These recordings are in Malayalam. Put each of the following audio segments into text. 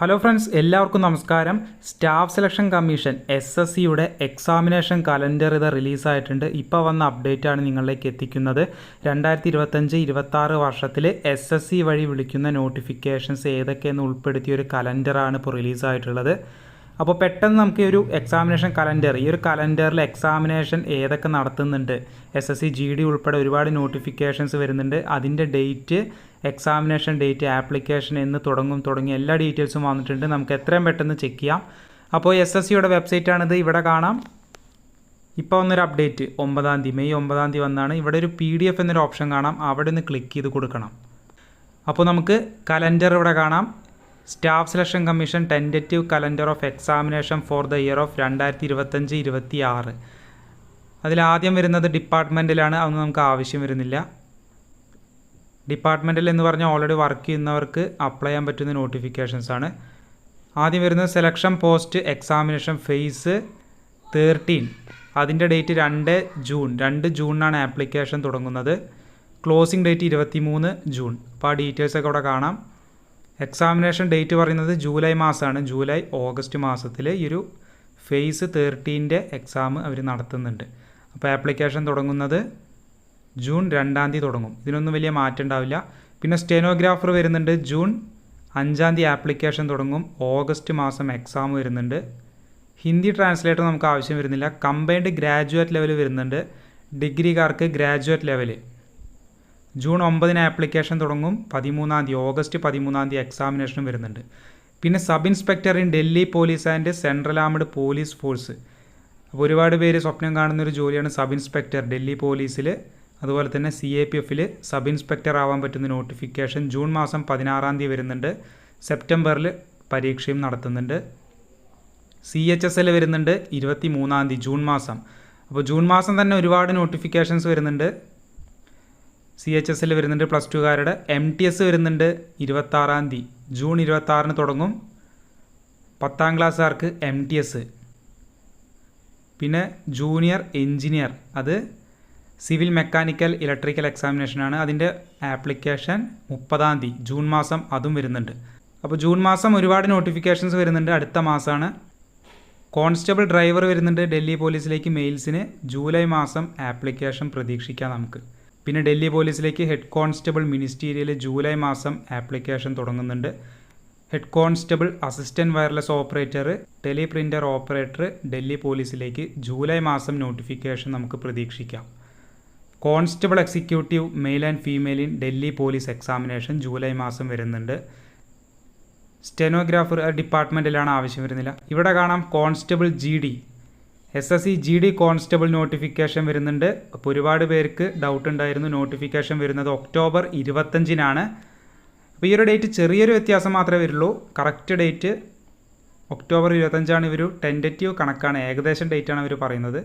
ഹലോ ഫ്രണ്ട്സ് എല്ലാവർക്കും നമസ്കാരം. Staff selection commission S S സിയുടെ എക്സാമിനേഷൻ കലണ്ടർ ഇത് റിലീസായിട്ടുണ്ട് ഇപ്പോൾ വന്ന അപ്ഡേറ്റ് ആണ് നിങ്ങളിലേക്ക് എത്തിക്കുന്നത്. രണ്ടായിരത്തി ഇരുപത്തഞ്ച് ഇരുപത്താറ് വർഷത്തിൽ എസ് എസ് സി വഴി വിളിക്കുന്ന നോട്ടിഫിക്കേഷൻസ് ഏതൊക്കെയെന്ന് ഉൾപ്പെടുത്തിയ ഒരു കലണ്ടറാണ് ഇപ്പോൾ റിലീസായിട്ടുള്ളത് അപ്പോൾ പെട്ടെന്ന് നമുക്ക് ഒരു എക്സാമിനേഷൻ കലണ്ടർ ഈ ഒരു കലണ്ടറിൽ എക്സാമിനേഷൻ ഏതൊക്കെ നടത്തുന്നുണ്ട്? S S C G D ഉൾപ്പെടെ ഒരുപാട് നോട്ടിഫിക്കേഷൻസ് വരുന്നുണ്ട്. അതിന്റെ ഡേറ്റ് എക്സാമിനേഷൻ ഡേറ്റ് ആപ്ലിക്കേഷൻ എന്ന് തുടങ്ങും തുടങ്ങി എല്ലാ ഡീറ്റെയിൽസും വന്നിട്ടുണ്ട്. നമുക്ക് എത്രയും പെട്ടെന്ന് ചെക്ക് ചെയ്യാം. അപ്പോൾ എസ് എസ് സിയുടെ വെബ്സൈറ്റാണിത് ഇവിടെ കാണാം. ഇപ്പോൾ വന്നൊരു അപ്ഡേറ്റ് ഒമ്പതാം തീയതി. മെയ് ഒമ്പതാം തീയതി വന്നാണ്. ഇവിടെ ഒരു പി ഡി എഫ് എന്നൊരു ഓപ്ഷൻ കാണാം. അവിടെ നിന്ന് ക്ലിക്ക് ചെയ്ത് കൊടുക്കണം. അപ്പോൾ നമുക്ക് കലണ്ടർ ഇവിടെ കാണാം. Staff selection commission tentative calendar of examination for the year of രണ്ടായിരത്തി ഇരുപത്തഞ്ച് ഇരുപത്തി ആറ് അതിലാദ്യം വരുന്നത് ഡിപ്പാർട്ട്മെന്റിലാണ് അതൊന്നും നമുക്ക് ആവശ്യം വരുന്നില്ല. ഡിപ്പാർട്ട്മെന്റിൽ എന്ന് പറഞ്ഞാൽ ഓൾറെഡി വർക്ക് ചെയ്യുന്നവർക്ക് അപ്ലൈ ചെയ്യാൻ പറ്റുന്ന നോട്ടിഫിക്കേഷൻസ് ആണ്. ആദ്യം വരുന്നത് selection post examination phase thirteen അതിന്റെ ഡേറ്റ് രണ്ട് ജൂൺ. രണ്ട് ജൂണിനാണ് ആപ്ലിക്കേഷൻ തുടങ്ങുന്നത്. ക്ലോസിംഗ് ഡേറ്റ് ഇരുപത്തി മൂന്ന് ജൂൺ. അപ്പോൾ ആ ഡീറ്റെയിൽസൊക്കെ ഇവിടെ കാണാം. എക്സാമിനേഷൻ ഡേറ്റ് പറയുന്നത് ജൂലൈ മാസമാണ്. ജൂലൈ ഓഗസ്റ്റ് മാസത്തിൽ ഈ ഒരു ഫേസ് തേർട്ടീന്റെ എക്സാം അവർ നടത്തുന്നുണ്ട്. അപ്പോൾ ആപ്ലിക്കേഷൻ തുടങ്ങുന്നത് ജൂൺ രണ്ടാം തീയതി തുടങ്ങും. ഇതിനൊന്നും വലിയ മാറ്റം ഉണ്ടാവില്ല. പിന്നെ സ്റ്റെനോഗ്രാഫർ വരുന്നുണ്ട്. ജൂൺ അഞ്ചാം തീയതി ആപ്ലിക്കേഷൻ തുടങ്ങും. ഓഗസ്റ്റ് മാസം എക്സാം വരുന്നുണ്ട്. ഹിന്ദി ട്രാൻസ്ലേറ്റർ നമുക്ക് ആവശ്യം വരുന്നില്ല. കമ്പൈൻഡ് ഗ്രാജുവേറ്റ് ലെവൽ വരുന്നുണ്ട്. ഡിഗ്രിക്കാർക്ക് ഗ്രാജുവേറ്റ് ലെവൽ ജൂൺ ഒമ്പതിന് ആപ്ലിക്കേഷൻ തുടങ്ങും. പതിമൂന്നാം തീയതി ഓഗസ്റ്റ് പതിമൂന്നാം തീയതി എക്സാമിനേഷനും വരുന്നുണ്ട്. പിന്നെ sub inspector in Delhi police and central armed police force അപ്പോൾ ഒരുപാട് പേര് സ്വപ്നം കാണുന്ന ഒരു ജോലിയാണ് സബ് ഇൻസ്പെക്ടർ ഡൽഹി പോലീസിൽ അതുപോലെ തന്നെ സി എ പി എഫിൽ സബ് ഇൻസ്പെക്ടർ ആവാൻ പറ്റുന്ന നോട്ടിഫിക്കേഷൻ ജൂൺ മാസം പതിനാറാം തീയതി വരുന്നുണ്ട്. സെപ്റ്റംബറിൽ പരീക്ഷയും നടത്തുന്നുണ്ട്. സി എച്ച് എസ് എൽ വരുന്നുണ്ട് ഇരുപത്തി മൂന്നാം തീയതി ജൂൺ മാസം. അപ്പോൾ ജൂൺ മാസം തന്നെ ഒരുപാട് നോട്ടിഫിക്കേഷൻസ് വരുന്നുണ്ട്. സി എച്ച് എസ് എൽ വരുന്നുണ്ട് പ്ലസ് ടുകാരുടെ എം ടി എസ് വരുന്നുണ്ട് ഇരുപത്താറാം തീയതി. ജൂൺ ഇരുപത്താറിന് തുടങ്ങും. പത്താം ക്ലാസ്സുകാർക്ക് എം ടി എസ് പിന്നെ ജൂനിയർ എഞ്ചിനീയർ അത് സിവിൽ മെക്കാനിക്കൽ ഇലക്ട്രിക്കൽ എക്സാമിനേഷനാണ് അതിന്റെ ആപ്ലിക്കേഷൻ മുപ്പതാം തീയതി. ജൂൺ മാസം അതും വരുന്നുണ്ട്. അപ്പോൾ ജൂൺ മാസം ഒരുപാട് നോട്ടിഫിക്കേഷൻസ് വരുന്നുണ്ട്. അടുത്ത മാസമാണ് കോൺസ്റ്റബിൾ ഡ്രൈവർ വരുന്നുണ്ട് ഡൽഹി പോലീസിലേക്ക് മെയിൽസിന് ജൂലൈ മാസം ആപ്ലിക്കേഷൻ പ്രതീക്ഷിക്കാം നമുക്ക്. പിന്നെ ഡൽഹി പോലീസിലേക്ക് ഹെഡ് കോൺസ്റ്റബിൾ മിനിസ്റ്റീരിയൽ ജൂലൈ മാസം ആപ്ലിക്കേഷൻ തുടങ്ങുന്നുണ്ട്. Head constable assistant wireless operator teleprinter operator Delhi പോലീസിലേക്ക് July മാസം നോട്ടിഫിക്കേഷൻ നമുക്ക് പ്രതീക്ഷിക്കാം. Constable executive male and female in Delhi police examination July മാസം വരുന്നുണ്ട്. സ്റ്റെനോഗ്രാഫർ ഡിപ്പാർട്ട്മെന്റിലാണ് ആവശ്യം വരുന്നില്ല. ഇവിടെ കാണാം constable G D. S S C G D constable notification വരുന്നുണ്ട്. അപ്പോൾ ഒരുപാട് പേർക്ക് ഡൗട്ട് ഉണ്ടായിരുന്നു. നോട്ടിഫിക്കേഷൻ വരുന്നത് ഒക്ടോബർ ഇരുപത്തഞ്ചിനാണ്. അപ്പോൾ ഈ ഒരു ഡേറ്റ് ചെറിയൊരു വ്യത്യാസം മാത്രമേ വരുള്ളൂ. കറക്റ്റ് ഡേറ്റ് ഒക്ടോബർ ഇരുപത്തഞ്ചാണ് ഇവർ ടെന്ററ്റീവ് കണക്കാണ്. ഏകദേശം ഡേറ്റാണ് അവർ പറയുന്നത്.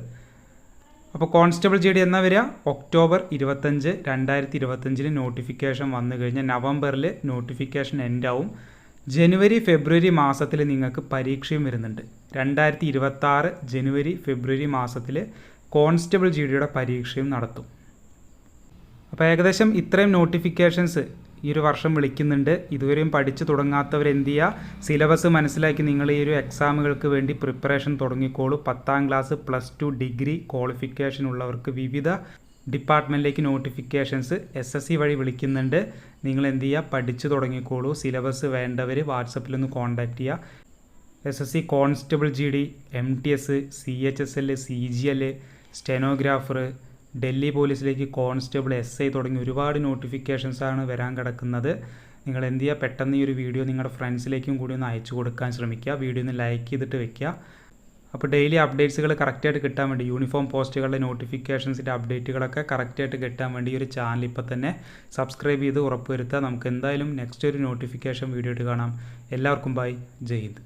അപ്പോൾ കോൺസ്റ്റബിൾ ജി ഡി എന്നാ വരിക? ഒക്ടോബർ ഇരുപത്തഞ്ച് രണ്ടായിരത്തി ഇരുപത്തഞ്ചിന് നോട്ടിഫിക്കേഷൻ വന്നു കഴിഞ്ഞാൽ നവംബറിൽ നോട്ടിഫിക്കേഷൻ എൻഡ് ആവും. ജനുവരി ഫെബ്രുവരി മാസത്തിൽ നിങ്ങൾക്ക് പരീക്ഷയും വരുന്നുണ്ട്. രണ്ടായിരത്തി ഇരുപത്താറ് ജനുവരി ഫെബ്രുവരി മാസത്തിൽ കോൺസ്റ്റബിൾ ജി ഡിയുടെ പരീക്ഷയും നടത്തും. അപ്പോൾ ഏകദേശം ഇത്രയും നോട്ടിഫിക്കേഷൻസ് ഈ ഒരു വർഷം വിളിക്കുന്നുണ്ട്. ഇതുവരെയും പഠിച്ചു തുടങ്ങാത്തവർ എന്ത് ചെയ്യുക സിലബസ് മനസ്സിലാക്കി നിങ്ങൾ ഈ ഒരു എക്സാമുകൾക്ക് വേണ്ടി പ്രിപ്പറേഷൻ തുടങ്ങിക്കോളൂ. പത്താം class plus two degree qualification ഉള്ളവർക്ക് വിവിധ ഡിപ്പാർട്ട്മെന്റിലേക്ക് നോട്ടിഫിക്കേഷൻസ് എസ് എസ് സി വഴി വിളിക്കുന്നുണ്ട്. നിങ്ങൾ എന്ത് ചെയ്യുക പഠിച്ചു തുടങ്ങിക്കോളൂ. സിലബസ് വേണ്ടവർ വാട്സപ്പിലൊന്ന് കോൺടാക്റ്റ് ചെയ്യുക S S C constable G D M T S C H S L C G L stenographer Delhi പോലീസിലേക്ക് constable S I തുടങ്ങി ഒരുപാട് നോട്ടിഫിക്കേഷൻസാണ് വരാൻ കിടക്കുന്നത്. നിങ്ങൾ എന്ത് ചെയ്യുക പെട്ടെന്ന് ഈ ഒരു വീഡിയോ നിങ്ങളുടെ ഫ്രണ്ട്സിലേക്കും കൂടി ഒന്ന് അയച്ചു കൊടുക്കാൻ ശ്രമിക്കുക. വീഡിയോ ഒന്ന് ലൈക്ക് ചെയ്തിട്ട് വെക്കുക. അപ്പോൾ ഡെയിലി അപ്ഡേറ്റ്സുകൾ കറക്റ്റായിട്ട് കിട്ടാൻ വേണ്ടി യൂണിഫോം പോസ്റ്റുകളുടെ നോട്ടിഫിക്കേഷൻസിന്റെ അപ്ഡേറ്റുകളൊക്കെ കറക്റ്റായിട്ട് കിട്ടാൻ വേണ്ടി ഈ ഒരു ചാനൽ ഇപ്പോൾ തന്നെ സബ്സ്ക്രൈബ് ചെയ്ത് ഉറപ്പുവരുത്തുക. നമുക്ക് എന്തായാലും നെക്സ്റ്റ് ഒരു നോട്ടിഫിക്കേഷൻ വീഡിയോ ആയിട്ട് കാണാം. എല്ലാവർക്കും ബൈ ജയ് ഹിന്ദ്.